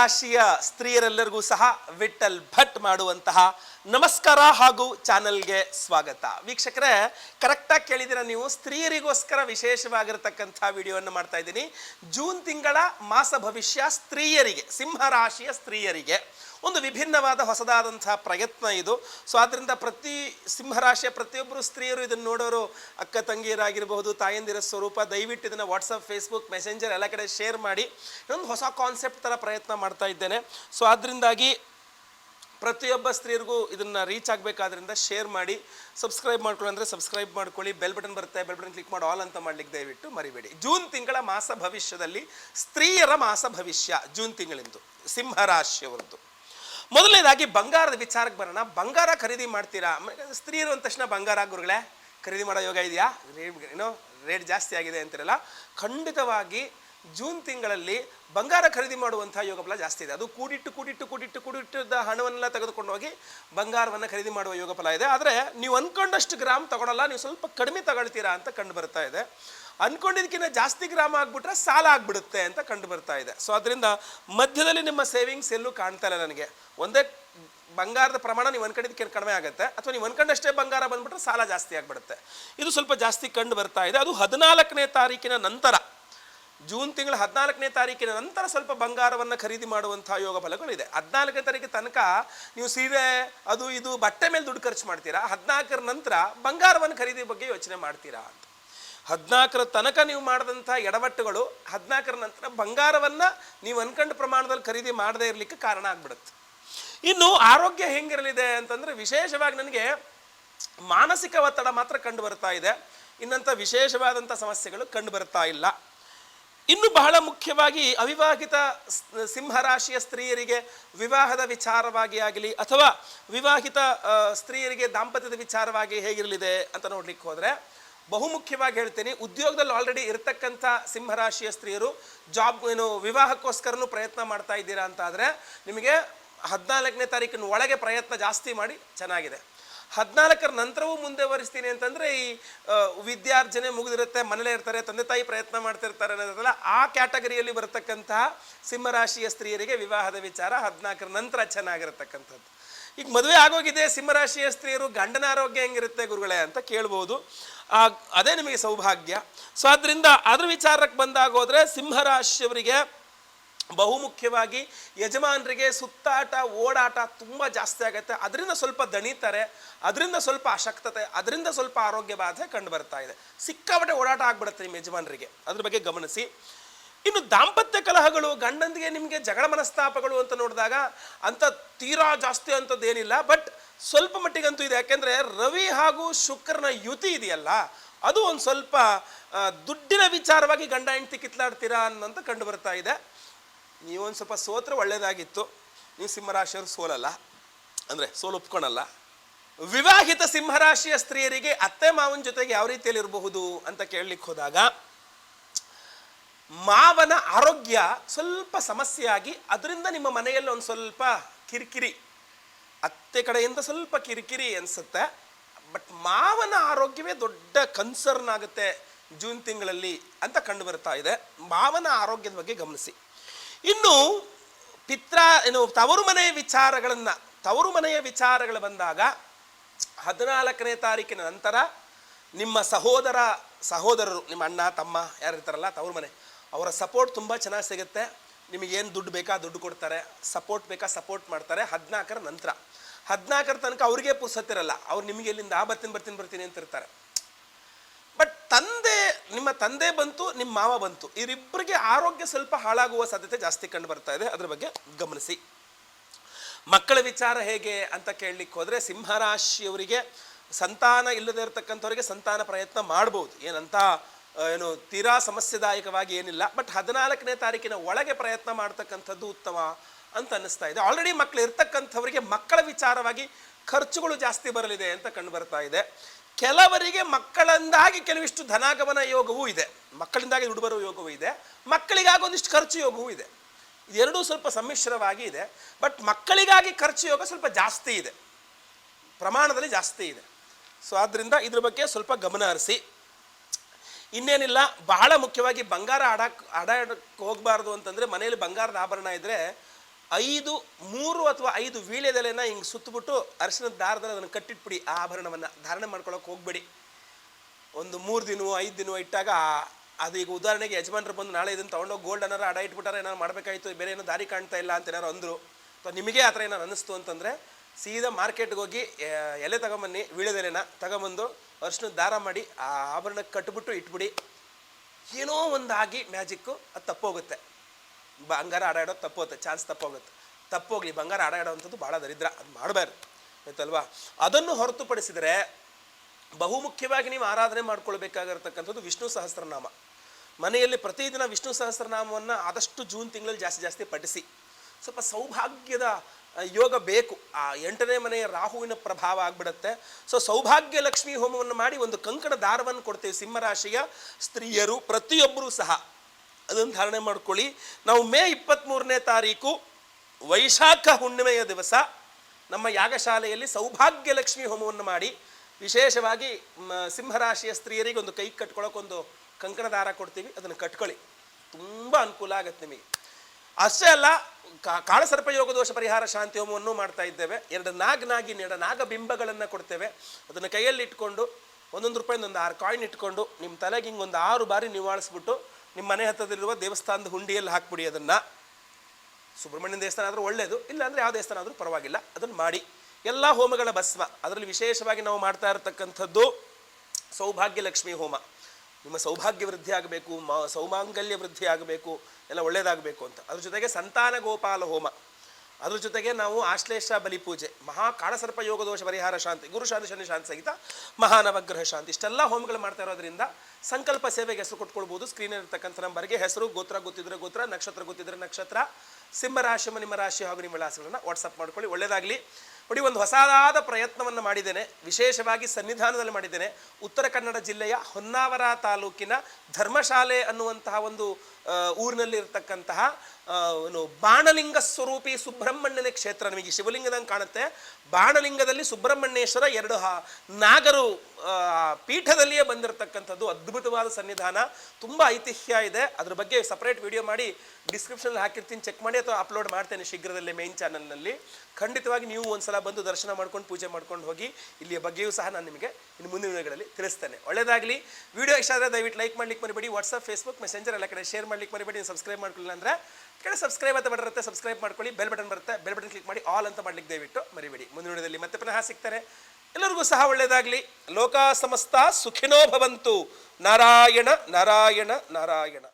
ರಾಶಿಯ ಸ್ತ್ರೀಯರೆಲ್ಲರಿಗೂ ಸಹ ವಿಠಲ್ ಭಟ್ ಮಾಡುವಂತಹ ನಮಸ್ಕಾರ ಹಾಗೂ ಚಾನಲ್ಗೆ ಸ್ವಾಗತ. ವೀಕ್ಷಕರೇ ಕರೆಕ್ಟಾಗಿ ಕೇಳಿದಿರ ನೀವು? ಸ್ತ್ರೀಯರಿಗೋಸ್ಕರ ವಿಶೇಷವಾಗಿರತಕ್ಕಂಥ ವಿಡಿಯೋವನ್ನು ಮಾಡ್ತಾ ಇದ್ದೀನಿ. ಜೂನ್ ತಿಂಗಳ ಮಾಸ ಭವಿಷ್ಯ ಸ್ತ್ರೀಯರಿಗೆ, ಸಿಂಹ ರಾಶಿಯ ಸ್ತ್ರೀಯರಿಗೆ. ಒಂದು ವಿಭಿನ್ನವಾದ ಹೊಸದಾದಂಥ ಪ್ರಯತ್ನ ಇದು. ಸೊ ಆದ್ದರಿಂದ ಪ್ರತಿ ಸಿಂಹರಾಶಿಯ ಪ್ರತಿಯೊಬ್ಬರು ಸ್ತ್ರೀಯರು ಇದನ್ನು ನೋಡೋರು ಅಕ್ಕ ತಂಗಿಯರಾಗಿರಬಹುದು, ತಾಯಂದಿರ ಸ್ವರೂಪ, ದಯವಿಟ್ಟು ಇದನ್ನು ವಾಟ್ಸಪ್ ಫೇಸ್ಬುಕ್ ಮೆಸೆಂಜರ್ ಎಲ್ಲ ಕಡೆ ಶೇರ್ ಮಾಡಿ. ಇನ್ನೊಂದು ಹೊಸ ಕಾನ್ಸೆಪ್ಟ್ ಥರ ಪ್ರಯತ್ನ ಮಾಡ್ತಾ ಇದ್ದೇನೆ. ಸೊ ಅದರಿಂದಾಗಿ ಪ್ರತಿಯೊಬ್ಬ ಸ್ತ್ರೀಯರಿಗೂ ಇದನ್ನು ರೀಚ್ ಆಗಬೇಕಾದ್ರಿಂದ ಶೇರ್ ಮಾಡಿ. ಸಬ್ಸ್ಕ್ರೈಬ್ ಮಾಡ್ಕೊಳ್ಳಿ ಅಂದರೆ ಸಬ್ಸ್ಕ್ರೈಬ್ ಮಾಡ್ಕೊಳ್ಳಿ. ಬೆಲ್ ಬಟನ್ ಬರುತ್ತೆ ಬೆಲ್ ಬಟನ್ ಕ್ಲಿಕ್ ಮಾಡಿ ಆಲ್ ಅಂತ ಮಾಡ್ಲಿಕ್ಕೆ ದಯವಿಟ್ಟು ಮರಿಬೇಡಿ. ಜೂನ್ ತಿಂಗಳ ಮಾಸ ಭವಿಷ್ಯದಲ್ಲಿ ಸ್ತ್ರೀಯರ ಮಾಸ ಭವಿಷ್ಯ ಜೂನ್ ತಿಂಗಳಿಂದು, ಸಿಂಹರಾಶಿಯವರದ್ದು. ಮೊದಲನೇದಾಗಿ ಬಂಗಾರದ ವಿಚಾರಕ್ಕೆ ಬರೋಣ. ಬಂಗಾರ ಖರೀದಿ ಮಾಡ್ತೀರಾ? ಸ್ತ್ರೀ ಸ್ತ್ರೀಯರು ಅಂದ ತಕ್ಷಣ ಬಂಗಾರ ಗುರುಗಳೇ, ಖರೀದಿ ಮಾಡೋ ಯೋಗ ಇದೆಯಾ? ರೇಟ್ ಏನೋ ರೇಟ್ ಜಾಸ್ತಿ ಆಗಿದೆ ಅಂತಿರಲ್ಲ. ಖಂಡಿತವಾಗಿ ಜೂನ್ ತಿಂಗಳಲ್ಲಿ ಬಂಗಾರ ಖರೀದಿ ಮಾಡುವಂಥ ಯೋಗ ಫಲ ಜಾಸ್ತಿ ಇದೆ. ಅದು ಕೂಡಿಟ್ಟು ಕೂಡಿಟ್ಟು ಕೂಡಿಟ್ಟು ಕೂಡಿಟ್ಟಿದ್ದ ಹಣವನ್ನೆಲ್ಲ ತೆಗೆದುಕೊಂಡು ಹೋಗಿ ಬಂಗಾರವನ್ನು ಖರೀದಿ ಮಾಡುವ ಯೋಗ ಫಲ ಇದೆ. ಆದರೆ ನೀವು ಅಂದ್ಕೊಂಡಷ್ಟು ಗ್ರಾಮ್ ತಗೊಳಲ್ಲ, ನೀವು ಸ್ವಲ್ಪ ಕಡಿಮೆ ತಗೊಳ್ತೀರಾ ಅಂತ ಕಂಡು ಬರ್ತಾ ಇದೆ. ಅನ್ಕೊಂಡಿದ್ದಕ್ಕಿಂತ ಜಾಸ್ತಿ ಗ್ರಾಮ ಆಗ್ಬಿಟ್ರೆ ಸಾಲ ಆಗ್ಬಿಡುತ್ತೆ ಅಂತ ಕಂಡು ಬರ್ತಾ ಇದೆ. ಸೊ ಅದರಿಂದ ಮಧ್ಯದಲ್ಲಿ ನಿಮ್ಮ ಸೇವಿಂಗ್ಸ್ ಎಲ್ಲೂ ಕಾಣ್ತಾ ಇಲ್ಲ ನನಗೆ. ಒಂದೇ ಬಂಗಾರದ ಪ್ರಮಾಣ ನೀವು ಅನ್ಕೊಂಡಿದ್ದಕ್ಕೆ ಕಡಿಮೆ ಆಗುತ್ತೆ? ಅಥವಾ ನೀವು ಅನ್ಕೊಂಡಷ್ಟೇ ಬಂಗಾರ ಬಂದ್ಬಿಟ್ರೆ ಸಾಲ ಜಾಸ್ತಿ ಆಗಿಬಿಡುತ್ತೆ. ಇದು ಸ್ವಲ್ಪ ಜಾಸ್ತಿ ಕಂಡು ಬರ್ತಾ ಇದೆ. ಅದು ಹದಿನಾಲ್ಕನೇ ತಾರೀಕಿನ ನಂತರ, ಜೂನ್ ತಿಂಗಳ ಹದಿನಾಲ್ಕನೇ ತಾರೀಕಿನ ನಂತರ ಸ್ವಲ್ಪ ಬಂಗಾರವನ್ನು ಖರೀದಿ ಮಾಡುವಂಥ ಯೋಗ ಫಲಗಳಿದೆ. ಹದಿನಾಲ್ಕನೇ ತಾರೀಕು ತನಕ ನೀವು ಸೀರೆ, ಅದು ಇದು ಬಟ್ಟೆ ಮೇಲೆ ದುಡ್ಡು ಖರ್ಚು ಮಾಡ್ತೀರಾ? ಹದಿನಾಲ್ಕರ ನಂತರ ಬಂಗಾರವನ್ನು ಖರೀದಿ ಬಗ್ಗೆ ಯೋಚನೆ ಮಾಡ್ತೀರಾ ಅಂತ. ಹದಿನಾಲ್ಕರ ತನಕ ನೀವು ಮಾಡಿದಂಥ ಎಡವಟ್ಟುಗಳು, ಹದಿನಾಲ್ಕರ ನಂತರ ಬಂಗಾರವನ್ನು ನೀವು ಅನ್ಕೊಂಡ ಪ್ರಮಾಣದಲ್ಲಿ ಖರೀದಿ ಮಾಡದೇ ಇರಲಿಕ್ಕೆ ಕಾರಣ ಆಗ್ಬಿಡುತ್ತೆ. ಇನ್ನು ಆರೋಗ್ಯ ಹೆಂಗಿರಲಿದೆ ಅಂತಂದರೆ ವಿಶೇಷವಾಗಿ ನನಗೆ ಮಾನಸಿಕ ಒತ್ತಡ ಮಾತ್ರ ಕಂಡು ಬರ್ತಾ ಇದೆ. ಇನ್ನಂಥ ವಿಶೇಷವಾದಂಥ ಸಮಸ್ಯೆಗಳು ಕಂಡು ಬರ್ತಾ ಇಲ್ಲ. ಇನ್ನು ಬಹಳ ಮುಖ್ಯವಾಗಿ ಅವಿವಾಹಿತ ಸಿಂಹರಾಶಿಯ ಸ್ತ್ರೀಯರಿಗೆ ವಿವಾಹದ ವಿಚಾರವಾಗಿ ಆಗಲಿ ಅಥವಾ ವಿವಾಹಿತ ಸ್ತ್ರೀಯರಿಗೆ ದಾಂಪತ್ಯದ ವಿಚಾರವಾಗಿ ಹೇಗಿರಲಿದೆ ಅಂತ ನೋಡ್ಲಿಕ್ಕೆ ಹೋದರೆ ಬಹುಮುಖ್ಯವಾಗಿ ಹೇಳ್ತೀನಿ, ಉದ್ಯೋಗದಲ್ಲಿ ಆಲ್ರೆಡಿ ಇರತಕ್ಕಂಥ ಸಿಂಹರಾಶಿಯ ಸ್ತ್ರೀಯರು ಜಾಬ್ ಏನು ವಿವಾಹಕ್ಕೋಸ್ಕರನೂ ಪ್ರಯತ್ನ ಮಾಡ್ತಾ ಇದ್ದೀರಾ ಅಂತ ಆದರೆ ನಿಮಗೆ ಹದಿನಾಲ್ಕನೇ ತಾರೀಕಿನ ಒಳಗೆ ಪ್ರಯತ್ನ ಜಾಸ್ತಿ ಮಾಡಿ ಚೆನ್ನಾಗಿದೆ. ಹದಿನಾಲ್ಕರ ನಂತರವೂ ಮುಂದೆ ವರಿಸ್ತೀನಿ ಅಂತಂದರೆ ಈ ವಿದ್ಯಾರ್ಜನೆ ಮುಗಿದಿರುತ್ತೆ, ಮನೇಲೇ ಇರ್ತಾರೆ, ತಂದೆ ತಾಯಿ ಪ್ರಯತ್ನ ಮಾಡ್ತಿರ್ತಾರೆ ಅನ್ನೋದಲ್ಲ ಆ ಕ್ಯಾಟಗರಿಯಲ್ಲಿ ಬರತಕ್ಕಂತಹ ಸಿಂಹರಾಶಿಯ ಸ್ತ್ರೀಯರಿಗೆ ವಿವಾಹದ ವಿಚಾರ ಹದಿನಾಲ್ಕರ ನಂತರ ಚೆನ್ನಾಗಿರತಕ್ಕಂಥದ್ದು. ಈಗ ಮದುವೆ ಆಗೋಗಿದೆ, ಸಿಂಹರಾಶಿಯ ಸ್ತ್ರೀಯರು, ಗಂಡನ ಆರೋಗ್ಯ ಹೆಂಗಿರುತ್ತೆ ಗುರುಗಳೇ ಅಂತ ಕೇಳ್ಬೋದು. ಅದೇ ನಿಮಗೆ ಸೌಭಾಗ್ಯ. ಸೊ ಆದ್ದರಿಂದ ಅದ್ರ ವಿಚಾರಕ್ಕೆ ಬಂದಾಗ ಹೋದರೆ ಸಿಂಹರಾಶಿಯವರಿಗೆ ಬಹುಮುಖ್ಯವಾಗಿ ಯಜಮಾನರಿಗೆ ಸುತ್ತಾಟ, ಓಡಾಟ ತುಂಬ ಜಾಸ್ತಿ ಆಗುತ್ತೆ. ಅದರಿಂದ ಸ್ವಲ್ಪ ದಣಿತಾರೆ, ಅದರಿಂದ ಸ್ವಲ್ಪ ಅಶಕ್ತತೆ, ಅದರಿಂದ ಸ್ವಲ್ಪ ಆರೋಗ್ಯ ಬಾಧೆ ಕಂಡು ಬರ್ತಾ ಇದೆ. ಸಿಕ್ಕಾಪಟ್ಟೆ ಓಡಾಟ ಆಗ್ಬಿಡುತ್ತೆ ನಿಮ್ಮ ಯಜಮಾನರಿಗೆ. ಅದ್ರ ಬಗ್ಗೆ ಗಮನಿಸಿ. ಇನ್ನು ದಾಂಪತ್ಯ ಕಲಹಗಳು, ಗಂಡಂದಿಗೆ ನಿಮಗೆ ಜಗಳ ಮನಸ್ತಾಪಗಳು ಅಂತ ನೋಡಿದಾಗ ಅಂಥ ತೀರಾ ಜಾಸ್ತಿ ಅಂಥದ್ದು ಏನಿಲ್ಲ ಬಟ್ ಸ್ವಲ್ಪ ಮಟ್ಟಿಗಂತೂ ಇದೆ. ಯಾಕೆಂದರೆ ರವಿ ಹಾಗೂ ಶುಕ್ರನ ಯುತಿ ಇದೆಯಲ್ಲ, ಅದು ಒಂದು ಸ್ವಲ್ಪ ದುಡ್ಡಿನ ವಿಚಾರವಾಗಿ ಗಂಡ ಹೆಂಡತಿ ಕಿತ್ಲಾಡ್ತೀರಾ ಅನ್ನೋಂತ ಕಂಡು ಬರ್ತಾ ಇದೆ ನೀವೊಂದು ಸ್ವಲ್ಪ ಸೋತ್ರ ಒಳ್ಳೆಯದಾಗಿತ್ತು ನೀವು ಸಿಂಹರಾಶಿಯವರು ಸೋಲಲ್ಲ. ಅಂದರೆ ಸೋಲು ಒಪ್ಕೊಳಲ್ಲ. ವಿವಾಹಿತ ಸಿಂಹರಾಶಿಯ ಸ್ತ್ರೀಯರಿಗೆ ಅತ್ತೆ ಮಾವನ ಜೊತೆಗೆ ಯಾವ ರೀತಿಯಲ್ಲಿ ಇರಬಹುದು ಅಂತ ಕೇಳಲಿಕ್ಕೆ ಹೋದಾಗ ಮಾವನ ಆರೋಗ್ಯ ಸ್ವಲ್ಪ ಸಮಸ್ಯೆಯಾಗಿ, ಅದರಿಂದ ನಿಮ್ಮ ಮನೆಯಲ್ಲಿ ಒಂದು ಸ್ವಲ್ಪ ಕಿರಿಕಿರಿ. ಅತ್ತೆ ಕಡೆಯಿಂದ ಸ್ವಲ್ಪ ಕಿರಿಕಿರಿ ಅನಿಸುತ್ತೆ. ಬಟ್ ಮಾವನ ಆರೋಗ್ಯವೇ ದೊಡ್ಡ ಕನ್ಸರ್ನ್ ಆಗುತ್ತೆ ಜೂನ್ ತಿಂಗಳಲ್ಲಿ ಅಂತ ಕಂಡು ಬರ್ತಾ ಇದೆ. ಮಾವನ ಆರೋಗ್ಯದ ಬಗ್ಗೆ ಗಮನಿಸಿ. ಇನ್ನು ಪಿತ್ರ, ಏನು ತವರು ಮನೆಯ ವಿಚಾರಗಳನ್ನು, ತವರು ಮನೆಯ ವಿಚಾರಗಳು ಬಂದಾಗ ಹದಿನಾಲ್ಕನೇ ತಾರೀಕಿನ ನಂತರ ನಿಮ್ಮ ಸಹೋದರ, ಸಹೋದರರು, ನಿಮ್ಮ ಅಣ್ಣ, ತಮ್ಮ ಯಾರಿರ್ತಾರಲ್ಲ, ತವರು ಮನೆ ಅವರ ಸಪೋರ್ಟ್ ತುಂಬ ಚೆನ್ನಾಗಿ ಸಿಗುತ್ತೆ. ನಿಮಗೇನು ದುಡ್ಡು ಬೇಕಾ ದುಡ್ಡು ಕೊಡ್ತಾರೆ. ಸಪೋರ್ಟ್ ಬೇಕಾ ಸಪೋರ್ಟ್ ಮಾಡ್ತಾರೆ. ಹದಿನಾಲ್ಕರ ನಂತರ. ಹದಿನಾಲ್ಕರ ತನಕ ಅವ್ರಿಗೆ ಪುಸ್ತಿರಲ್ಲ ಅವ್ರು ನಿಮಗೆ ಎಲ್ಲಿಂದ, ಆ, ಬರ್ತೀನಿ ಬರ್ತೀನಿ ಬರ್ತೀನಿ ಅಂತ ಇರ್ತಾರೆ. ಬಟ್ ತಂದೆ, ನಿಮ್ಮ ತಂದೆ ಬಂತು, ನಿಮ್ಮ ಮಾವ ಬಂತು. ಇವರಿಬ್ಬರಿಗೆ ಆರೋಗ್ಯ ಸ್ವಲ್ಪ ಹಾಳಾಗುವ ಸಾಧ್ಯತೆ ಜಾಸ್ತಿ ಕಂಡು ಬರ್ತಾ ಇದೆ. ಅದ್ರ ಬಗ್ಗೆ ಗಮನಿಸಿ. ಮಕ್ಕಳ ವಿಚಾರ ಹೇಗೆ ಅಂತ ಕೇಳಲಿಕ್ಕೆ ಹೋದರೆ, ಸಿಂಹರಾಶಿಯವರಿಗೆ ಸಂತಾನ ಇಲ್ಲದೆ ಇರತಕ್ಕಂಥವ್ರಿಗೆ ಸಂತಾನ ಪ್ರಯತ್ನ ಮಾಡ್ಬೋದು. ಏನಂತ ಏನು ತೀರಾ ಸಮಸ್ಯೆದಾಯಕವಾಗಿ ಏನಿಲ್ಲ ಬಟ್ ಹದಿನಾಲ್ಕನೇ ತಾರೀಕಿನ ಒಳಗೆ ಪ್ರಯತ್ನ ಮಾಡ್ತಕ್ಕಂಥದ್ದು ಉತ್ತಮ ಅಂತ ಅನ್ನಿಸ್ತಾ ಇದೆ. ಆಲ್ರೆಡಿ ಮಕ್ಕಳು ಇರ್ತಕ್ಕಂಥವರಿಗೆ ಮಕ್ಕಳ ವಿಚಾರವಾಗಿ ಖರ್ಚುಗಳು ಜಾಸ್ತಿ ಬರಲಿದೆ ಅಂತ ಕಂಡು ಬರ್ತಾ ಇದೆ. ಕೆಲವರಿಗೆ ಮಕ್ಕಳಿಂದಾಗಿ ಕೆಲವಿಷ್ಟು ಧನಾಗಮನ ಯೋಗವೂ ಇದೆ. ಮಕ್ಕಳಿಂದಾಗಿ ದುಡ್ಡು ಯೋಗವೂ ಇದೆ. ಮಕ್ಕಳಿಗಾಗಿ ಒಂದಿಷ್ಟು ಖರ್ಚು ಯೋಗವೂ ಇದೆ. ಇದೆರಡೂ ಸ್ವಲ್ಪ ಸಮ್ಮಿಶ್ರವಾಗಿ ಇದೆ. ಬಟ್ ಮಕ್ಕಳಿಗಾಗಿ ಖರ್ಚು ಯೋಗ ಸ್ವಲ್ಪ ಜಾಸ್ತಿ ಇದೆ. ಪ್ರಮಾಣದಲ್ಲಿ ಜಾಸ್ತಿ ಇದೆ. ಸೊ ಆದ್ದರಿಂದ ಇದ್ರ ಬಗ್ಗೆ ಸ್ವಲ್ಪ ಗಮನ ಹರಿಸಿ. ಇನ್ನೇನಿಲ್ಲ, ಬಹಳ ಮುಖ್ಯವಾಗಿ ಬಂಗಾರ ಆಡಕ್ಕೆ ಆಡಾಡಕ್ಕೆ ಹೋಗಬಾರ್ದು ಅಂತಂದರೆ ಮನೆಯಲ್ಲಿ ಬಂಗಾರದ ಆಭರಣ ಇದ್ದರೆ ಐದು, ಮೂರು ಅಥವಾ ಐದು ವೀಳ್ಯದೆಲೆನ ಹಿಂಗೆ ಸುತ್ತಬಿಟ್ಟು ಅರಿಶಿನದ ದಾರದಲ್ಲಿ ಅದನ್ನು ಕಟ್ಟಿಟ್ಬಿಡಿ, ಆ ಆಭರಣವನ್ನು. ಧಾರಣೆ ಮಾಡ್ಕೊಳಕ್ಕೆ ಹೋಗ್ಬೇಡಿ. ಒಂದು ಮೂರು ದಿನವೋ, ಐದು ದಿನವೋ ಇಟ್ಟಾಗ ಅದು ಈಗ ಉದಾಹರಣೆಗೆ ಯಜಮಾನರು ಬಂದು ನಾಳೆ ಇದನ್ನು ತೊಗೊಂಡೋಗಿ ಗೋಲ್ಡ್ ಏನಾರು ಅಡ ಇಟ್ಬಿಟ್ಟಾರೆ, ಏನಾರು ಮಾಡಬೇಕಾಯಿತು, ಬೇರೆ ಏನೋ ದಾರಿ ಕಾಣ್ತಾ ಇಲ್ಲ ಅಂತ ಏನಾರು ಅಂದರು. ಅಥವಾ ನಿಮಗೆ ಆ ಥರ ಏನಾರು ಅನ್ನಿಸ್ತು ಅಂತಂದರೆ ಸೀದಾ ಮಾರ್ಕೆಟ್ಗೆ ಹೋಗಿ ಎಲೆ ತಗೊಂಬನ್ನಿ ವೀಳ್ಯದೆಲೆನ ತಗೊಂಬಂದು ಅರ್ಶನ ದಾರ ಮಾಡಿ, ಆ ಆಭರಣಕ್ಕೆ ಕಟ್ಬಿಟ್ಟು ಇಟ್ಬಿಡಿ. ಏನೋ ಒಂದಾಗಿ ಮ್ಯಾಜಿಕ್ಕು ಅದು ತಪ್ಪೋಗುತ್ತೆ. ಬಂಗಾರ ಆಡಾಡೋದು ತಪ್ಪೋಗುತ್ತೆ ಚಾನ್ಸ್ ತಪ್ಪೋಗುತ್ತೆ. ತಪ್ಪೋಗ್ಲಿ, ಬಂಗಾರ ಆಡಾಡೋವಂಥದ್ದು ಭಾಳ ದರಿದ್ರ, ಅದು ಮಾಡಬಾರ್ದು ಆಯ್ತಲ್ವಾ? ಅದನ್ನು ಹೊರತುಪಡಿಸಿದರೆ ಬಹುಮುಖ್ಯವಾಗಿ ನೀವು ಆರಾಧನೆ ಮಾಡ್ಕೊಳ್ಬೇಕಾಗಿರ್ತಕ್ಕಂಥದ್ದು ವಿಷ್ಣು ಸಹಸ್ರನಾಮ. ಮನೆಯಲ್ಲಿ ಪ್ರತಿದಿನ ವಿಷ್ಣು ಸಹಸ್ರನಾಮವನ್ನು ಆದಷ್ಟು ಜೂನ್ ತಿಂಗಳಲ್ಲಿ ಜಾಸ್ತಿ ಜಾಸ್ತಿ ಪಠಿಸಿ. ಸ್ವಲ್ಪ ಸೌಭಾಗ್ಯದ ಯೋಗ ಬೇಕು. ಆ ಎಂಟನೇ ಮನೆಯ ರಾಹುವಿನ ಪ್ರಭಾವ ಆಗ್ಬಿಡುತ್ತೆ. ಸೊ ಸೌಭಾಗ್ಯ ಲಕ್ಷ್ಮಿ ಹೋಮವನ್ನು ಮಾಡಿ ಒಂದು ಕಂಕಣ ದಾರವನ್ನು ಕೊಡ್ತೇವೆ ಸಿಂಹರಾಶಿಯ ಸ್ತ್ರೀಯರು, ಪ್ರತಿಯೊಬ್ಬರೂ ಸಹ. ಅದನ್ನು ಧಾರಣೆ ಮಾಡ್ಕೊಳ್ಳಿ. ನಾವು ಮೇ ಇಪ್ಪತ್ತ್ಮೂರನೇ ತಾರೀಕು, ವೈಶಾಖ ಹುಣ್ಣಿಮೆಯ ದಿವಸ, ನಮ್ಮ ಯಾಗಶಾಲೆಯಲ್ಲಿ ಸೌಭಾಗ್ಯ ಲಕ್ಷ್ಮಿ ಹೋಮವನ್ನು ಮಾಡಿ, ವಿಶೇಷವಾಗಿ ಸಿಂಹರಾಶಿಯ ಸ್ತ್ರೀಯರಿಗೆ ಒಂದು ಕೈ ಕಟ್ಕೊಳ್ಳೋಕೊಂದು ಕಂಕಣ ದಾರ ಕೊಡ್ತೀವಿ. ಅದನ್ನು ಕಟ್ಕೊಳ್ಳಿ. ತುಂಬ ಅನುಕೂಲ ಆಗುತ್ತೆ ನಿಮಗೆ. ಅಷ್ಟೇ ಅಲ್ಲ ಕಾಳಸರ್ಪ ಯೋಗ ದೋಷ ಪರಿಹಾರ ಶಾಂತಿ ಹೋಮವನ್ನು ಮಾಡ್ತಾ ಇದ್ದೇವೆ. ಎರಡು ನಾಗ ನಾಗಿನ ನಾಗ ಬಿಂಬಗಳನ್ನು ಕೊಡ್ತೇವೆ. ಅದನ್ನು ಕೈಯಲ್ಲಿ ಇಟ್ಕೊಂಡು ಒಂದೊಂದು ರೂಪಾಯಿಂದ ಒಂದು ಆರು ಕಾಯಿನ್ ಇಟ್ಕೊಂಡು ನಿಮ್ಮ ತಲೆಗೆ ಹಿಂಗೆ ಒಂದು ಆರು ಬಾರಿ ನಿವಾಳಿಸ್ಬಿಟ್ಟು ನಿಮ್ಮ ಮನೆ ಹತ್ತಿರದಲ್ಲಿರುವ ದೇವಸ್ಥಾನದ ಹುಂಡಿಯಲ್ಲಿ ಹಾಕ್ಬಿಡಿ ಅದನ್ನು. ಸುಬ್ರಹ್ಮಣ್ಯ ದೇವಸ್ಥಾನ ಆದರೂ ಒಳ್ಳೆಯದು ಇಲ್ಲಾಂದರೆ ಯಾವ ದೇವಸ್ಥಾನ ಆದರೂ ಪರವಾಗಿಲ್ಲ. ಅದನ್ನು ಮಾಡಿ. ಎಲ್ಲ ಹೋಮಗಳ ಭಸ್ಮ. ಅದರಲ್ಲಿ ವಿಶೇಷವಾಗಿ ನಾವು ಮಾಡ್ತಾ ಇರತಕ್ಕಂಥದ್ದು ಸೌಭಾಗ್ಯ ಲಕ್ಷ್ಮಿ ಹೋಮ. ನಿಮ್ಮ ಸೌಭಾಗ್ಯ ವೃದ್ಧಿ ಆಗಬೇಕು, ಮಾ, ಸೌಮಾಂಗಲ್ಯ ವೃದ್ಧಿ ಆಗಬೇಕು, ಎಲ್ಲ ಒಳ್ಳೆಯದಾಗಬೇಕು ಅಂತ. ಅದ್ರ ಜೊತೆಗೆ ಸಂತಾನ ಗೋಪಾಲ ಹೋಮ. ಅದ್ರ ಜೊತೆಗೆ ನಾವು ಆಶ್ಲೇಷ ಬಲಿ ಪೂಜೆ, ಮಹಾ ಕಾಳಸರ್ಪ ಯೋಗ ದೋಷ ಪರಿಹಾರ ಶಾಂತಿ, ಗುರು ಶಾಂತಿ, ಶನಿ ಶಾಂತಿ ಸಹಿತ ಮಹಾನವಗ್ರಹ ಶಾಂತಿ. ಇಷ್ಟೆಲ್ಲ ಹೋಮಗಳು ಮಾಡ್ತಾ ಇರೋದ್ರಿಂದ ಸಂಕಲ್ಪ ಸೇವೆಗೆ ಹೆಸರು ಕೊಟ್ಕೊಳ್ಬೋದು. ಸ್ಕ್ರೀನಲ್ಲಿ ಇರ್ತಕ್ಕಂಥ ನಂಬರ್ಗೆ ಹೆಸರು, ಗೋತ್ರ ಗೊತ್ತಿದ್ರೆ ಗೋತ್ರ, ನಕ್ಷತ್ರ ಗೊತ್ತಿದ್ರೆ ನಕ್ಷತ್ರ ಸಿಂಹ ರಾಶಿ ನಿಮ್ಮ ರಾಶಿ ಹಾಗೂ ನಿಮ್ಮ ವಿಳಾಸಗಳನ್ನು ವಾಟ್ಸಪ್ ಮಾಡ್ಕೊಳ್ಳಿ. ಒಳ್ಳೆಯದಾಗಲಿ ನೋಡಿ, ಒಂದು ಹೊಸದಾದ ಪ್ರಯತ್ನವನ್ನು ಮಾಡಿದ್ದೇನೆ. ವಿಶೇಷವಾಗಿ ಸನ್ನಿಧಾನದಲ್ಲಿ ಮಾಡಿದ್ದೇನೆ. ಉತ್ತರ ಕನ್ನಡ ಜಿಲ್ಲೆಯ ಹೊನ್ನಾವರ ತಾಲೂಕಿನ ಧರ್ಮಶಾಲೆ ಅನ್ನುವಂತಹ ಒಂದು ಊರಿನಲ್ಲಿ ಇರತಕ್ಕಂತಹ ಬಾಣಲಿಂಗ ಸ್ವರೂಪಿ ಸುಬ್ರಹ್ಮಣ್ಯನ ಕ್ಷೇತ್ರ ನಿಮಗೆ ಶಿವಲಿಂಗದಂಗೆ ಕಾಣುತ್ತೆ. ಬಾಣಲಿಂಗದಲ್ಲಿ ಸುಬ್ರಹ್ಮಣ್ಯೇಶ್ವರ ಎರಡು ನಾಗರು ಪೀಠದಲ್ಲಿಯೇ ಬಂದಿರತಕ್ಕಂಥದ್ದು ಅದ್ಭುತವಾದ ಸನ್ನಿಧಾನ. ತುಂಬ ಐತಿಹ್ಯ ಇದೆ. ಅದ್ರ ಬಗ್ಗೆ ಸಪ್ರೇಟ್ ವಿಡಿಯೋ ಮಾಡಿ ಡಿಸ್ಕ್ರಿಪ್ಷನಲ್ಲಿ ಹಾಕಿರ್ತೀನಿ. ಚೆಕ್ ಮಾಡಿ ಅಥವಾ ಅಪ್ಲೋಡ್ ಮಾಡ್ತೇನೆ ಶೀಘ್ರದಲ್ಲೇ ಮೇನ್ ಚಾನಲ್ನಲ್ಲಿ ಖಂಡಿತವಾಗಿ ನೀವು ಒಂದ್ಸಲ ಬಂದು ದರ್ಶನ ಮಾಡ್ಕೊಂಡು ಪೂಜೆ ಮಾಡ್ಕೊಂಡು ಹೋಗಿ ಇಲ್ಲಿಯ ಬಗ್ಗೆಯೂ ಸಹ ನಾನು ನಿಮಗೆ ಇನ್ನು ಮುಂದಿನ ದಿನಗಳಲ್ಲಿ ತಿಳಿಸ್ತೇನೆ. ಒಳ್ಳೆಯದಾಗಲಿ ವಿಡಿಯೋ ಇಷ್ಟ ಆದರೆ ದಯವಿಟ್ಟು ಲೈಕ್ ಮಾಡ್ಲಿಕ್ಕೆ ಮರಿಬೇಡಿ. ವಾಟ್ಸಪ್ ಫೇಸ್ಬುಕ್ ಮೆಸೆಂಜರ್ ಎಲ್ಲ ಕಡೆ ಶೇರ್ ಮಾಡ್ಲಿಕ್ಕೆ ಮರಿಬೇಡಿ. ಸಬ್ಸ್ಕ್ರೈಬ್ ಮಾಡ್ಕೊಳ್ಳಿ ಅಂದರೆ ಕಡೆ ಸಬ್ಸ್ಕ್ರೈಬ್ ಅಂತ ಬರುತ್ತೆ ಸಬ್ಸ್ಕ್ರೈಬ್ ಮಾಡ್ಕೊಳ್ಳಿ. ಬೆಲ್ ಬಟನ್ ಬರುತ್ತೆ. ಬೆಲ್ ಬಟನ್ ಕ್ಲಿಕ್ ಮಾಡಿ ಆಲ್ ಅಂತ ಮಾಡ್ಲಿಕ್ಕೆ ದಯವಿಟ್ಟು ಮರಿಬೇಡಿ. ಮುಂದಿನ ವಿಡಿಯೋದಲ್ಲಿ ಮತ್ತೆ ಪುನಃ ಸಿಗ್ತಾರೆ ಎಲ್ಲರಿಗೂ ಸಹ ಒಳ್ಳೆಯದಾಗಲಿ ಲೋಕ ಸಮಸ್ತ ಸುಖಿನೋ ಭವಂತು. ನಾರಾಯಣ ನಾರಾಯಣ ನಾರಾಯಣ.